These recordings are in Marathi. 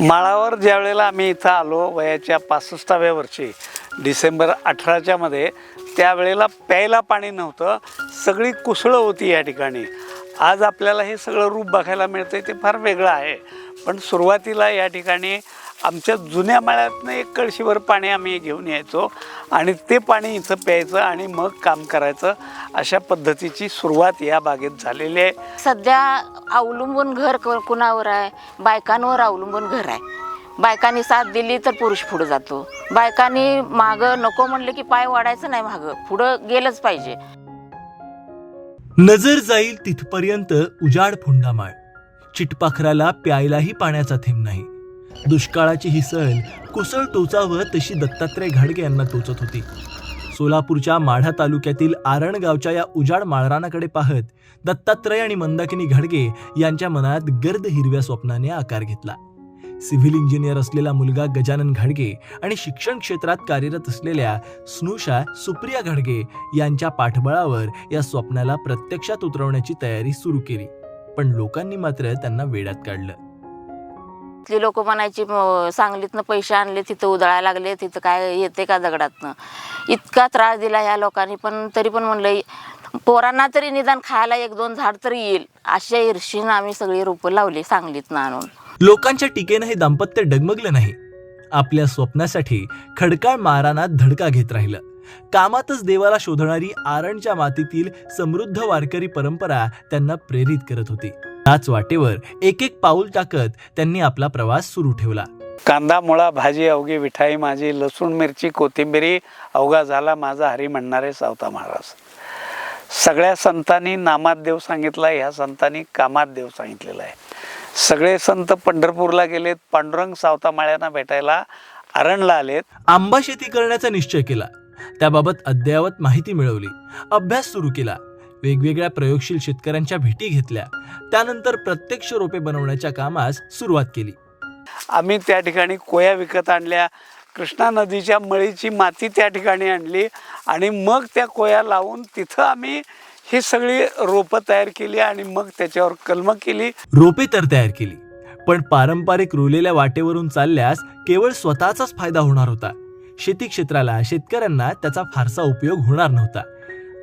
माळावर ज्या वेळेला आम्ही इथं आलो वयाच्या पासष्टाव्या वर्षी डिसेंबर अठराच्या मध्ये त्यावेळेला प्यायला पाणी नव्हतं. सगळी कुसळं होती या ठिकाणी. आज आपल्याला हे सगळं रूप बघायला मिळतं ते फार वेगळं आहे. पण सुरुवातीला या ठिकाणी आमच्या जुन्या माळ्यातनं एक कळशीभर पाणी आम्ही घेऊन यायचो आणि ते पाणी इथं प्यायचं आणि मग काम करायचं अशा पद्धतीची सुरुवात या बागेत झालेली आहे. सध्या अवलंबून घर क- कुणावर आहे? बायकांवर अवलंबून घर आहे. बायकांनी साथ दिली तर पुरुष पुढं जातो. बायकांनी मागं नको म्हणलं की पाय वाढायचं नाही मागं. पुढं गेलंच पाहिजे. नजर जाईल तिथपर्यंत उजाड फुंडामाळ. चिटपाखराला प्यायलाही पाण्याचा थेंब नाही. दुष्काळाची ही सहल कुसळ टोचावं तशी दत्तात्रय घाडगे यांना टोचत होती. सोलापूरच्या माढा तालुक्यातील आरण गावच्या या उजाड माळरानाकडे पाहत दत्तात्रय आणि मंदाकिनी घाडगे यांच्या मनात गर्द हिरव्या स्वप्नाने आकार घेतला. सिव्हिल इंजिनियर असलेला मुलगा गजानन घाडगे आणि शिक्षण क्षेत्रात कार्यरत असलेल्या स्नुषा सुप्रिया घाडगे यांच्या पाठबळावर या स्वप्नाला प्रत्यक्षात उतरवण्याची तयारी सुरू केली. पण लोकांनी मात्र त्यांना वेड्यात काढलं. तिथले लोक म्हणायची सांगलीतनं पैसे आणले तिथं उधळायला लागले तिथं काय येते का दगडातनं? इतका त्रास दिला ह्या लोकांनी पण तरी पण म्हणलं पोरांना तरी निदान खायला एक दोन झाड तरी येईल. अशा ईर्षीनं आम्ही सगळी रोपं लावली सांगलीतनं आणून. लोकांच्या टीकेनं हे दाम्पत्य डगमगलं नाही. आपल्या स्वप्नासाठी खडकाळ मारानात धडका घेत राहिलं. कामातच देवाला शोधणारी आरणच्या मातीतील समृद्ध वारकरी परंपरा त्यांना प्रेरित करत होती. त्याच वाटेवर एक एक पाऊल टाकत त्यांनी आपला प्रवास सुरू ठेवला. कांदा मुळा भाजी अवघी विठाई माझी लसूण मिरची कोथिंबिरी अवघा झाला माझा हरी म्हणणारे सावता महाराज. सगळ्या संतांनी नामात देव सांगितला ह्या संतांनी कामात देव सांगितलेला आहे. सगळे संत पंढरपूरला गेलेत पांडुरंग सावता माळ्यांना भेटायला आरणला आलेत. आंबा शेती करण्याचा निश्चय केला. त्याबाबत अद्ययावत माहिती मिळवली. अभ्यास सुरू केला. वेगवेगळ्या प्रयोगशील शेतकऱ्यांच्या भेटी घेतल्या. त्यानंतर प्रत्यक्ष रोपे बनवण्याच्या कामास सुरुवात केली. आम्ही त्या ठिकाणी कोया विकत आणल्या. कृष्णा नदीच्या मळीची माती त्या ठिकाणी आणली आणि मग त्या कोया लावून तिथं आम्ही ही सगळी रोपं तयार केली आणि मग त्याच्यावर कलमं केली. रोपे तर तयार केली पण पारंपरिक रुलेल्या वाटेवरून चालल्यास केवळ स्वतःचाच फायदा होणार होता. शेती क्षेत्राला शेतकऱ्यांना त्याचा फारसा उपयोग होणार नव्हता.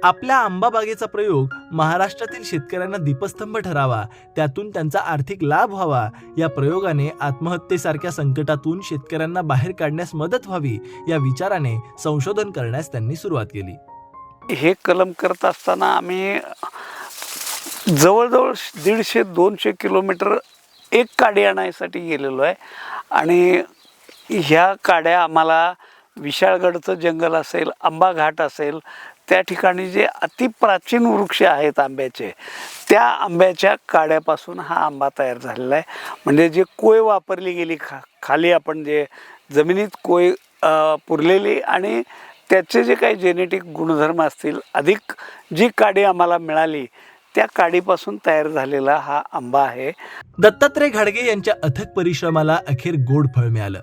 आपल्या आंबा बागेचा प्रयोग महाराष्ट्रातील शेतकऱ्यांना दीपस्तंभ ठरावा त्यातून त्यांचा आर्थिक लाभ व्हावा. या प्रयोगाने आत्महत्येसारख्या संकटातून शेतकऱ्यांना बाहेर काढण्यास मदत व्हावी या विचाराने संशोधन करण्यास त्यांनी सुरुवात केली. हे कलम करत असताना आम्ही जवळजवळ दीडशे दोनशे किलोमीटर एक काडी आणायसाठी गेलेलो आहे. आणि ह्या काड्या आम्हाला विशाळगडचं जंगल असेल आंबा घाट असेल त्या ठिकाणी जे अतिप्राचीन वृक्ष आहेत आंब्याचे त्या आंब्याच्या काड्यापासून हा आंबा तयार झालेला आहे. म्हणजे जे कोय वापरली गेली खा खाली आपण जे जमिनीत कोय पुरलेली आणि त्याचे जे काही जेनेटिक गुणधर्म असतील अधिक जी काडी आम्हाला मिळाली त्या काडीपासून तयार झालेला हा आंबा आहे. दत्तात्रय घाडगे यांच्या अथक परिश्रमाला अखेर गोड फळ मिळालं.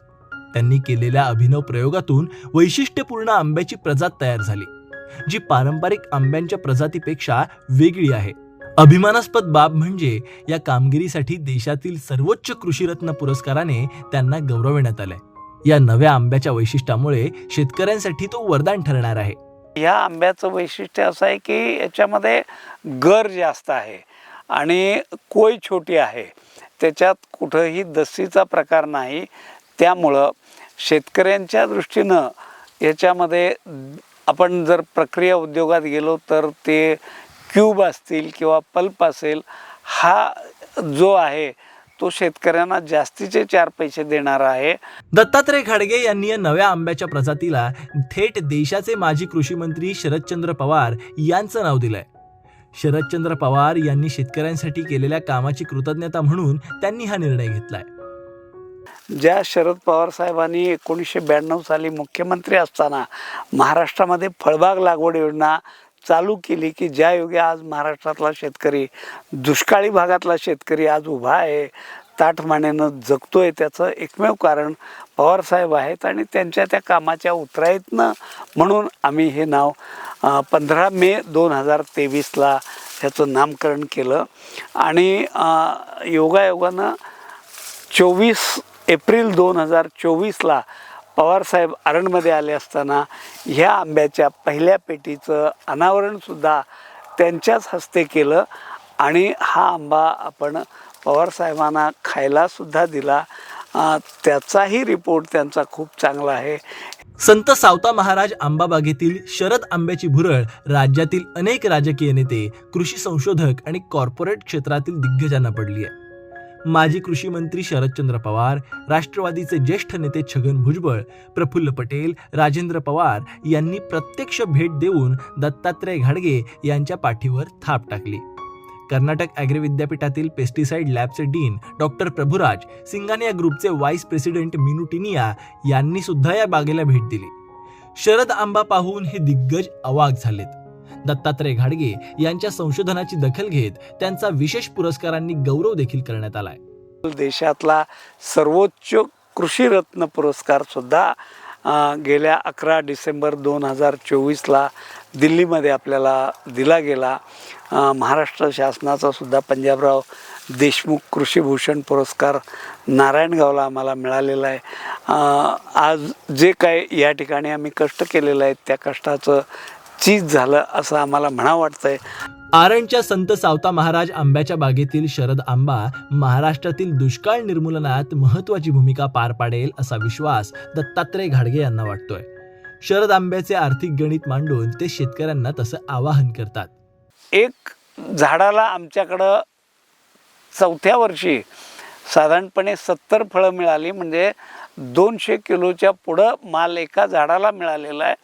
त्यांनी केलेल्या अभिनव प्रयोगातून वैशिष्ट्यपूर्ण आंब्याची प्रजात तयार झाली. जी पारंपरिक आंब्यांच्या प्रजातीपेक्षा वेगळी आहे. अभिमानास्पद बाब म्हणजे या कामगिरीसाठी देशातील सर्वोच्च कृषीरत्न पुरस्काराने त्यांना गौरवण्यात आलंय. या नव्या आंब्याच्या वैशिष्ट्यामुळे शेतकऱ्यांसाठी तो वरदान ठरणार आहे. या आंब्याचं वैशिष्ट्य असं आहे की याच्यामध्ये गर जास्त आहे आणि कोय छोटी आहे. त्याच्यात कुठंही दसीचा प्रकार नाही. त्यामुळं शेतकऱ्यांच्या दृष्टीनं याच्यामध्ये आपण जर प्रक्रिया उद्योगात गेलो तर ते क्यूब असतील किंवा पल्प असेल हा जो आहे तो शेतकऱ्यांना जास्तीचे चार पैसे देणारा आहे. दत्तात्रय खडगे यांनी या नव्या आंब्याच्या प्रजातीला थेट देशाचे माजी कृषी मंत्री शरदचंद्र पवार यांचं नाव दिलंय. शरदचंद्र पवार यांनी शेतकऱ्यांसाठी केलेल्या कामाची कृतज्ञता म्हणून त्यांनी हा निर्णय घेतलाय. ज्या शरद पवार साहेबांनी एकोणीसशे ब्याण्णव साली मुख्यमंत्री असताना महाराष्ट्रामध्ये फळबाग लागवड योजना चालू केली की ज्या योगे आज महाराष्ट्रातला शेतकरी दुष्काळी भागातला शेतकरी आज उभा आहे ताठमानेनं जगतोय त्याचं एकमेव कारण पवारसाहेब आहेत आणि त्यांच्या त्या कामाच्या उतराईतनं म्हणून आम्ही हे नाव पंधरा मे दोन हजार तेवीसला ह्याचं नामकरण केलं. आणि योगायोगानं चोवीस एप्रिल दोन हजार चोवीसला पवारसाहेब आरणमध्ये आले असताना ह्या आंब्याच्या पहिल्या पेटीचं अनावरणसुद्धा त्यांच्याच हस्ते केलं आणि हा आंबा आपण पवारसाहेबांना खायलासुद्धा दिला. त्याचाही रिपोर्ट त्यांचा खूप चांगला आहे. संत सावता महाराज आंबाबागेतील शरद आंब्याची भुरळ राज्यातील अनेक राजकीय नेते कृषी संशोधक आणि कॉर्पोरेट क्षेत्रातील दिग्गजांना पडली आहे माजी कृषी मंत्री शरदचंद्र पवार राष्ट्रवादीचे ज्येष्ठ नेते छगन भुजबळ प्रफुल्ल पटेल राजेंद्र पवार यांनी प्रत्यक्ष भेट देऊन दत्तात्रय घाडगे यांच्या पाठीवर थाप टाकली. कर्नाटक ॲग्री विद्यापीठातील पेस्टिसाइड लॅबचे डीन डॉक्टर प्रभुराज सिंगानिया ग्रुपचे व्हाईस प्रेसिडेंट मिनुटिनिया यांनी सुद्धा या बागेला भेट दिली. शरद आंबा पाहून हे दिग्गज अवाक झालेत. दत्तात्रय घाडगे यांच्या संशोधनाची दखल घेत त्यांचा विशेष पुरस्कारांनी गौरव देखील करण्यात आलाय. देशातला सर्वोच्च कृषीरत्न पुरस्कार सुद्धा गेल्या अकरा डिसेंबर दोन हजार चोवीसला दिल्लीमध्ये आपल्याला दिला गेला. महाराष्ट्र शासनाचा सुद्धा पंजाबराव देशमुख कृषीभूषण पुरस्कार नारायणगावला आम्हाला मिळालेला आहे. आज जे काय या ठिकाणी आम्ही कष्ट केलेलं आहे त्या कष्टाचं चीज झालं असं आम्हाला म्हणा वाटतंय. आरणच्या संत सावता महाराज आंब्याच्या बागेतील शरद आंबा महाराष्ट्रातील दुष्काळ निर्मूलनात महत्वाची भूमिका पार पाडेल असा विश्वास दत्तात्रय घाडगे यांना वाटतोय. शरद आंब्याचे आर्थिक गणित मांडून ते शेतकऱ्यांना तसं आवाहन करतात. एक झाडाला आमच्याकडं चौथ्या वर्षी साधारणपणे सत्तर फळं मिळाली म्हणजे दोनशे किलोच्या पुढं माल एका झाडाला मिळालेला आहे.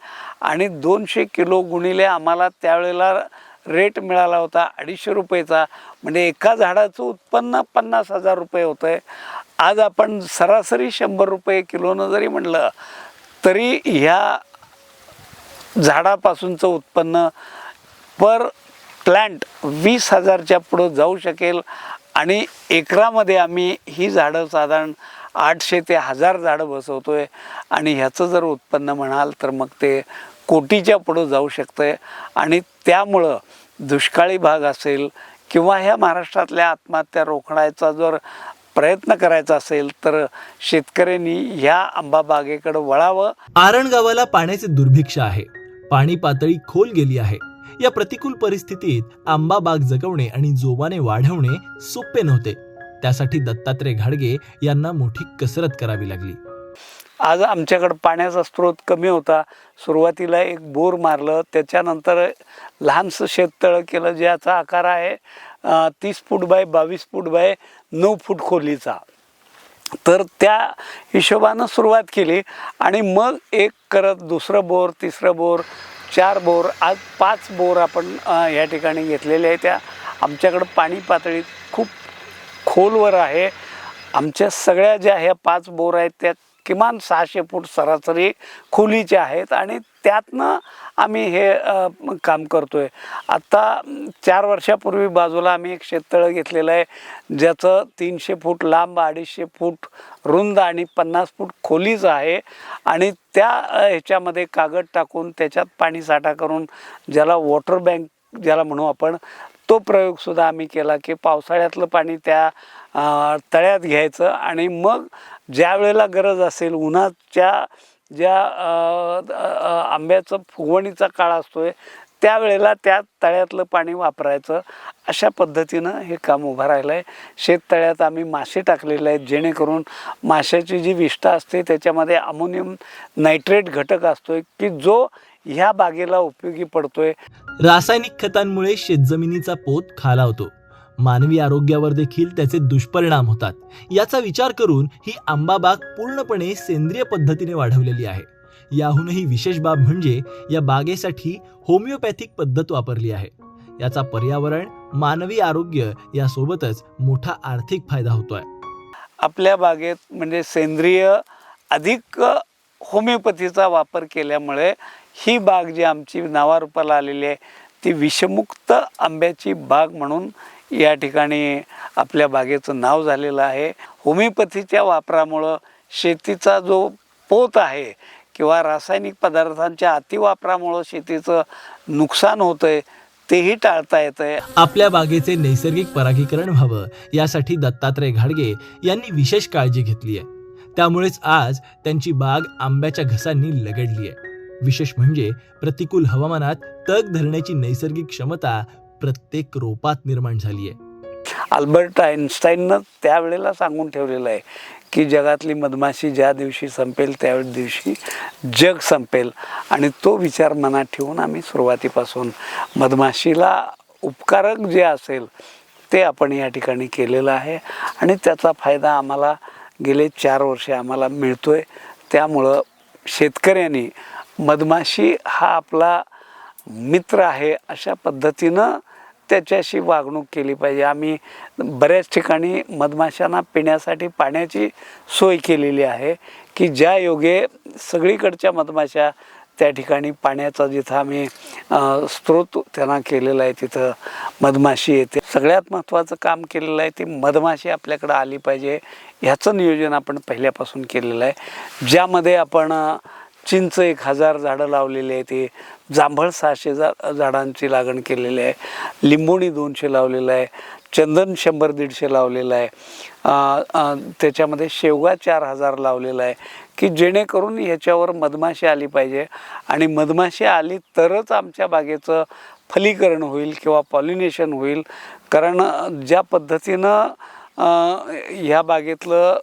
आणि दोनशे किलो गुणिले आम्हाला त्यावेळेला रेट मिळाला होता अडीचशे रुपयेचा. म्हणजे एका झाडाचं उत्पन्न पन्नास हजार रुपये होतं आहे आज आपण सरासरी शंभर रुपये किलोनं जरी म्हणलं तरी ह्या झाडापासूनचं उत्पन्न पर प्लॅन्ट वीस हजारच्या पुढं जाऊ शकेल. आणि एकरामध्ये आम्ही ही झाडं साधारण आठशे ते हजार झाडं बसवतो आहे आणि ह्याचं जर उत्पन्न म्हणाल तर मग ते कोटीच्या पुढं जाऊ शकतं आहे आणि त्यामुळं दुष्काळी भाग असेल किंवा ह्या महाराष्ट्रातल्या आत्महत्या रोखण्याचा जर प्रयत्न करायचा असेल तर शेतकऱ्यांनी ह्या आंबा बागेकडे वळावं. आरण गावाला पाण्याचे दुर्भिक्ष आहे. पाणी पातळी खोल गेली आहे. या प्रतिकूल परिस्थितीत आंबा बाग जगवणे आणि जोमाने वाढवणे सोपे नव्हते. त्यासाठी दत्तात्रय घाडगे यांना मोठी कसरत करावी लागली. आज आमच्याकडं पाण्याचा स्रोत कमी होता. सुरुवातीला एक बोर मारलं. त्याच्यानंतर लहानसं शेततळं केलं ज्याचा आकार आहे तीस फूट बाय बावीस फूट बाय नऊ फूट खोलीचा. तर त्या हिशोबानं सुरुवात केली आणि मग एक करत दुसरं बोर तिसरं बोर चार बोर आज पाच बोर आपण ह्या या ठिकाणी घेतलेले आहे त्या आमच्याकडं पाणी पातळीत खोलवर आहे. आमच्या सगळ्या ज्या ह्या पाच बोर आहेत त्या किमान सहाशे फूट सरासरी खोलीच्या आहेत आणि त्यातनं आम्ही हे काम करतो आहे आत्ता चार वर्षापूर्वी बाजूला आम्ही एक शेततळं घेतलेलं आहे ज्याचं तीनशे फूट लांब अडीचशे फूट रुंद आणि पन्नास फूट खोलीचं आहे. आणि त्या ह्याच्यामध्ये कागद टाकून त्याच्यात पाणी साठा करून ज्याला वॉटर बँक ज्याला म्हणू आपण तो प्रयोगसुद्धा आम्ही केला की पावसाळ्यातलं पाणी त्या तळ्यात घ्यायचं आणि मग ज्या वेळेला गरज असेल उन्हाच्या ज्या आंब्याचं फुगवणीचा काळ असतो आहे त्यावेळेला त्या तळ्यातलं पाणी वापरायचं अशा पद्धतीनं हे काम उभं राहिलं आहे शेततळ्यात आम्ही मासे टाकलेले आहेत जेणेकरून माशाची जी विष्ठा असते त्याच्यामध्ये अमोनियम नायट्रेट घटक असतो आहे की जो ह्या बागेला उपयोगी पडतो आहे रासायनिक खतांमुळे शेतजमिनीचा पोत खालावतो मानवी आरोग्यावर देखील त्याचे दुष्परिणाम होतात. याचा विचार करून ही आंबा बाग पूर्णपणे सेंद्रिय पद्धतीने वाढवलेली आहे. याहूनही विशेष बाब म्हणजे या बागेसाठी होमिओपॅथिक पद्धत वापरली आहे. याचा पर्यावरण मानवी आरोग्य यासोबतच मोठा आर्थिक फायदा होतोय. आपल्या बागेत म्हणजे सेंद्रिय अधिक होमिओपॅथीचा वापर केल्यामुळे ही बाग जी आमची नावारूपाला आलेली आहे ती विषमुक्त आंब्याची बाग म्हणून या ठिकाणी आपल्या बागेचं नाव झालेलं आहे. होमिओपॅथीच्या वापरामुळं शेतीचा जो पोत आहे किंवा रासायनिक पदार्थांच्या अतिवापरामुळं शेतीचं नुकसान होतं आहे तेही टाळता येत आहे आपल्या बागेचे नैसर्गिक परागीकरण व्हावं यासाठी दत्तात्रय घाडगे यांनी विशेष काळजी घेतली आहे. त्यामुळेच आज त्यांची बाग आंब्याच्या घसांनी लगडली आहे. विशेष म्हणजे प्रतिकूल हवामानात तग धरण्याची नैसर्गिक क्षमता प्रत्येक रोपात निर्माण झाली आहे. आल्बर्ट आईन्स्टाईननं त्यावेळेला सांगून ठेवलेलं आहे की जगातली मधमाशी ज्या दिवशी संपेल त्या दिवशी जग संपेल. आणि तो विचार मनात ठेवून आम्ही सुरुवातीपासून मधमाशीला उपकारक जे असेल ते आपण या ठिकाणी केलेलं आहे. आणि त्याचा फायदा आम्हाला गेले चार वर्षे आम्हाला मिळतो आहे त्यामुळं शेतकऱ्यांनी मधमाशी हा आपला मित्र आहे अशा पद्धतीनं त्याच्याशी वागणूक केली पाहिजे. आम्ही बऱ्याच ठिकाणी मधमाशांना पिण्यासाठी पाण्याची सोय केलेली आहे की ज्या योगे सगळीकडच्या मधमाशा त्या ठिकाणी पाण्याचा जिथं आम्ही स्रोत त्यांना केलेला आहे तिथं मधमाशी येते. सगळ्यात महत्त्वाचं काम केलेलं आहे ती मधमाशी आपल्याकडं आली पाहिजे. ह्याचं नियोजन आपण पहिल्यापासून केलेलं आहे. ज्यामध्ये आपण चिंच एक हजार झाडं लावलेली आहे ते जांभळ सहाशे जा झाडांची लागण केलेली आहे. लिंबोणी दोनशे लावलेलं आहे. चंदन शंभर दीडशे लावलेलं आहे. त्याच्यामध्ये शेवगा चार हजार लावलेला आहे की जेणेकरून ह्याच्यावर मधमाशी आली पाहिजे. आणि मधमाशी आली तरच आमच्या बागेचं फलीकरण होईल किंवा पॉलिनेशन होईल. कारण ज्या पद्धतीनं ह्या बागेतलं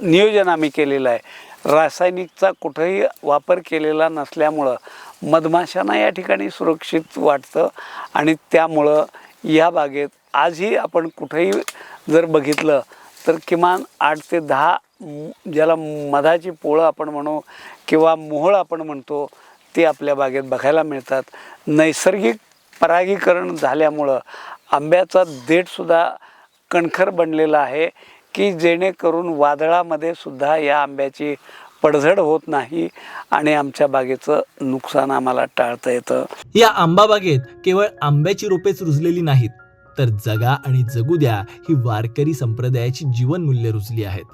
नियोजन आम्ही केलेलं आहे. रासायनिकचा कुठंही वापर केलेला नसल्यामुळं मधमाशांना या ठिकाणी सुरक्षित वाटतं आणि त्यामुळं या बागेत आजही आपण कुठंही जर बघितलं तर किमान आठ ते दहा ज्याला मधाची पोळं आपण म्हणू किंवा मोहळ आपण म्हणतो ते आपल्या बागेत बघायला मिळतात. नैसर्गिक परागीकरण झाल्यामुळं आंब्याचा देठसुद्धा कणखर बनलेला आहे. की जेणेकरून वादळामध्ये सुद्धा या आंब्याची पडझड होत नाही आणि आमच्या बागेचं नुकसान आम्हाला टाळता येतं. या आंबा बागेत केवळ आंब्याची रोपेच रुजलेली नाहीत तर जगा आणि जगू द्या ही वारकरी संप्रदायाची जीवनमूल्य रुजली आहेत.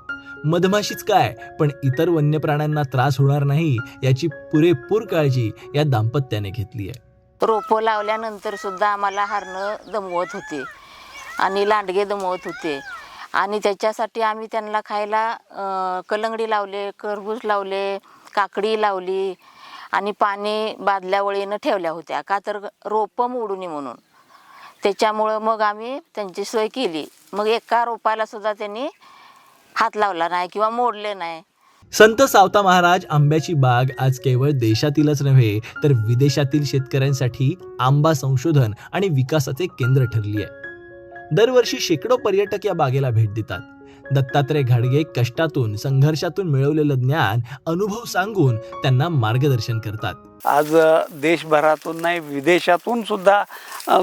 मधमाशीच काय पण इतर वन्य प्राण्यांना त्रास होणार नाही याची पुरेपूर काळजी या दाम्पत्याने घेतली आहे. रोपं लावल्यानंतर सुद्धा आम्हाला हरणं दमवत होते आणि लांडगे दमवत होते. आणि त्याच्यासाठी आम्ही त्यांना खायला कलंगडी लावले खरबूज लावले काकडी लावली आणि पाणी बादल्या वळीनं ठेवल्या होत्या. का तर रोपं मोडू नये म्हणून. त्याच्यामुळं मग आम्ही त्यांची सोय केली. मग एका रोपाला सुद्धा त्यांनी हात लावला नाही किंवा मोडले नाही. संत सावता महाराज आंब्याची बाग आज केवळ देशातीलच नव्हे तर विदेशातील शेतकऱ्यांसाठी आंबा संशोधन आणि विकासाचे केंद्र ठरली आहे. दरवर्षी शेकडो पर्यटक या बागेला भेट देतात. दत्तात्रय घाडगे कष्टातून संघर्षातून मिळवलेलं ज्ञान अनुभव सांगून त्यांना मार्गदर्शन करतात. आज देशभरातून नाही विदेशातून सुद्धा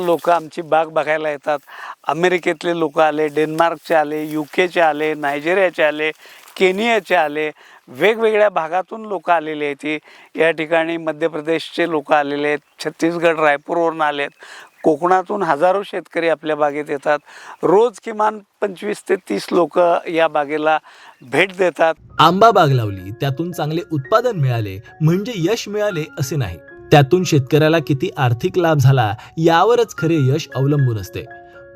लोक आमची बाग बघायला येतात. अमेरिकेतले लोक आले डेन्मार्कचे आले यू केचे आले नायजेरियाचे आले केनियाचे आले वेगवेगळ्या भागातून लोक आलेले आहेत ती या ठिकाणी मध्य प्रदेशचे लोक आलेले आहेत छत्तीसगड रायपूरवरून आले आहेत कोकणातून हजारो शेतकरी आपल्या बागेत येतात. रोज किमान पंचवीस ते तीस लोक या बागेला भेट देतात. आंबा बाग लावली त्यातून चांगले उत्पादन मिळाले म्हणजे यश मिळाले असे नाही. त्यातून शेतकऱ्याला किती आर्थिक लाभ झाला यावरच खरे यश अवलंबून असते.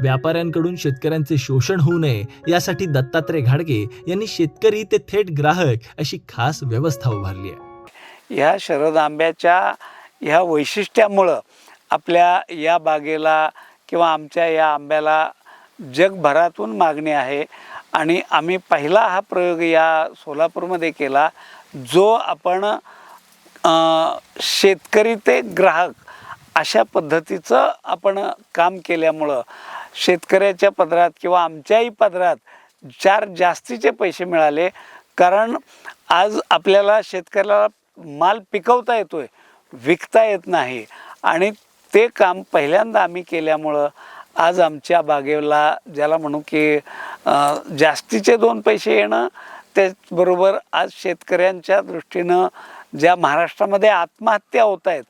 व्यापाऱ्यांकडून शेतकऱ्यांचे शोषण होऊ नये यासाठी दत्तात्रय घाडगे यांनी शेतकरी ते थेट ग्राहक अशी खास व्यवस्था उभारली आहे. ह्या शरद आंब्याच्या ह्या वैशिष्ट्यामुळं आपल्या या बागेला किंवा आमच्या या आंब्याला जगभरातून मागणी आहे. आणि आम्ही पहिला हा प्रयोग या सोलापूरमध्ये केला जो आपण शेतकरी ते ग्राहक अशा पद्धतीचं आपण काम केल्यामुळं शेतकऱ्याच्या पदरात किंवा आमच्याही पदरात चार जास्तीचे पैसे मिळाले. कारण आज आपल्याला शेतकऱ्याला माल पिकवता येतो आहे विकता येत नाही. आणि ते काम पहिल्यांदा आम्ही केल्यामुळं आज आमच्या बागेला ज्याला म्हणू की जास्तीचे दोन पैसे येणं त्याचबरोबर आज शेतकऱ्यांच्या दृष्टीनं ज्या महाराष्ट्रामध्ये आत्महत्या होत आहेत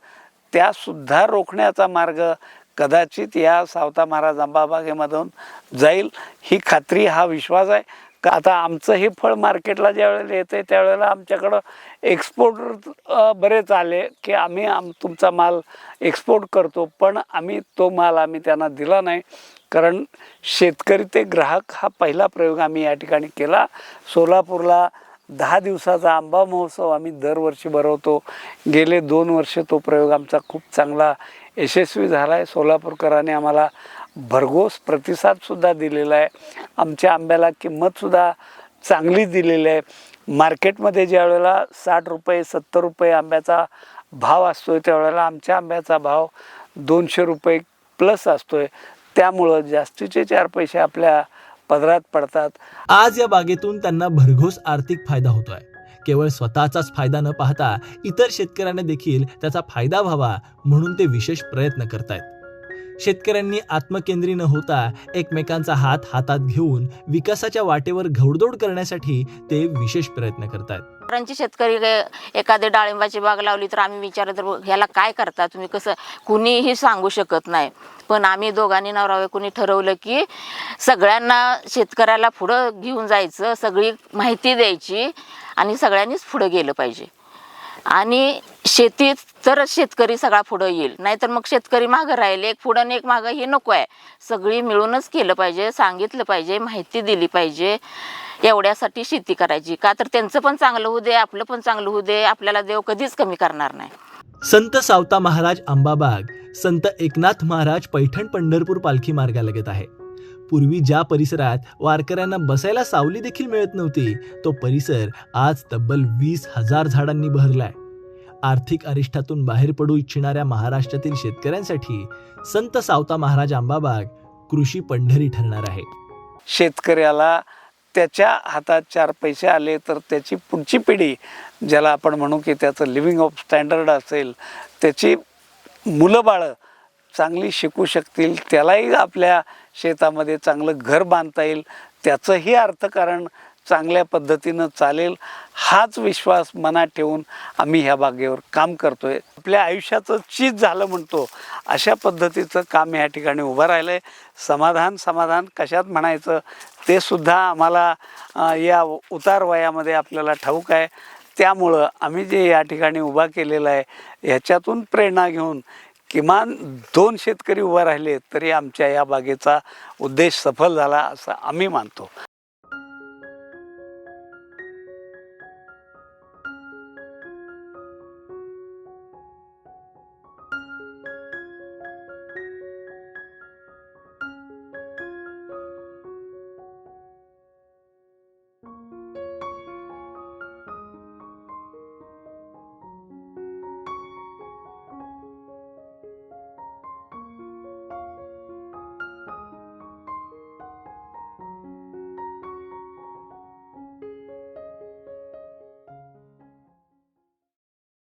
त्यासुद्धा रोखण्याचा मार्ग कदाचित या सावता महाराज आंबाबागेमधून जाईल ही खात्री हा विश्वास आहे. का आता आमचं हे फळ मार्केटला ज्यावेळेला येतं आहे त्यावेळेला आमच्याकडं एक्सपोर्ट बरेच आले की आम्ही आम तुमचा माल एक्सपोर्ट करतो. पण आम्ही तो माल आम्ही त्यांना दिला नाही. कारण शेतकरी ते ग्राहक हा पहिला प्रयोग आम्ही या ठिकाणी केला. सोलापूरला दहा दिवसाचा आंबा महोत्सव आम्ही दरवर्षी भरवतो. गेले दोन वर्ष तो प्रयोग आमचा खूप चांगला यशस्वी झाला आहे सोलापूरकरांनी आम्हाला भरघोस प्रतिसादसुद्धा दिलेला आहे. आमच्या आंब्याला किंमतसुद्धा चांगली दिलेली आहे. मार्केटमध्ये ज्या वेळेला साठ रुपये सत्तर रुपये आंब्याचा भाव असतो आहे त्यावेळेला आमच्या आंब्याचा भाव दोनशे रुपये प्लस असतो आहे त्यामुळं जास्तीचे चार पैसे आपल्या पदरात पडतात. आज या बागेतून त्यांना भरघोस आर्थिक फायदा होतो आहे केवळ स्वतःचाच फायदा न पाहता इतर शेतकऱ्यांना देखील त्याचा फायदा व्हावा म्हणून ते विशेष प्रयत्न करतायत. शेतकऱ्यांनी आत्मकेंद्री न होता एकमेकांचा हात हातात घेऊन विकासाच्या वाटेवर घौडदौड करण्यासाठी ते विशेष प्रयत्न करतात पोरांची शेतकरी एखादी डाळिंबाची बाग लावली तर आम्ही विचारलं तर ह्याला काय करता तुम्ही? कसं? कुणीही सांगू शकत नाही. पण आम्ही दोघांनी नवरावे कुणी ठरवलं की सगळ्यांना शेतकऱ्याला पुढं घेऊन जायचं सगळी माहिती द्यायची आणि सगळ्यांनीच पुढं गेलं पाहिजे. आणि शेतीत तरच शेतकरी सगळा पुढं येईल. नाहीतर मग शेतकरी मागं राहील. एक पुढं आणि एक मागं हे नको आहे. सगळी मिळूनच केलं पाहिजे सांगितलं पाहिजे माहिती दिली पाहिजे. एवढ्यासाठी शेती करायची. का तर त्यांचं पण चांगलं होऊ दे आपलं पण चांगलं होऊ दे. आपल्याला देव कधीच कमी करणार नाही. संत सावता महाराज आंबाबाग संत एकनाथ महाराज पैठण पंढरपूर पालखी मार्गालगत आहे पूर्वी ज्या परिसरात वारकऱ्यांना बसायला सावली देखील मिळत नव्हती तो परिसर आज तब्बल वीस हजार झाडांनी बहरलाय आर्थिक अरिष्ठातून बाहेर पडू इच्छिणाऱ्या महाराष्ट्रातील शेतकऱ्यांसाठी संत सावता महाराज आंबाबाग कृषी पंढरी ठरणार आहे. शेतकऱ्याला त्याच्या हातात चार पैसे आले तर त्याची पुढची पिढी ज्याला आपण म्हणू की त्याचं लिव्हिंग ऑफ स्टँडर्ड असेल त्याची मुलं बाळं चांगली शिकू शकतील त्यालाही आपल्या शेतामध्ये चांगलं घर बांधता येईल त्याचंही अर्थकारण चांगल्या पद्धतीनं चालेल हाच विश्वास मनात ठेवून आम्ही ह्या बागेवर काम करतोय. आपल्या आयुष्याचं चीज झालं म्हणतो अशा पद्धतीचं काम ह्या ठिकाणी उभं राहिलं आहे समाधान समाधान कशात म्हणायचं ते सुद्धा आम्हाला या उतार वयामध्ये आपल्याला ठाऊक आहे. त्यामुळं आम्ही जे या ठिकाणी उभा केलेला आहे ह्याच्यातून प्रेरणा घेऊन किमान दोन शेतकरी उभा राहिले तरी आमच्या या बागेचा उद्देश सफल झाला असं आम्ही मानतो.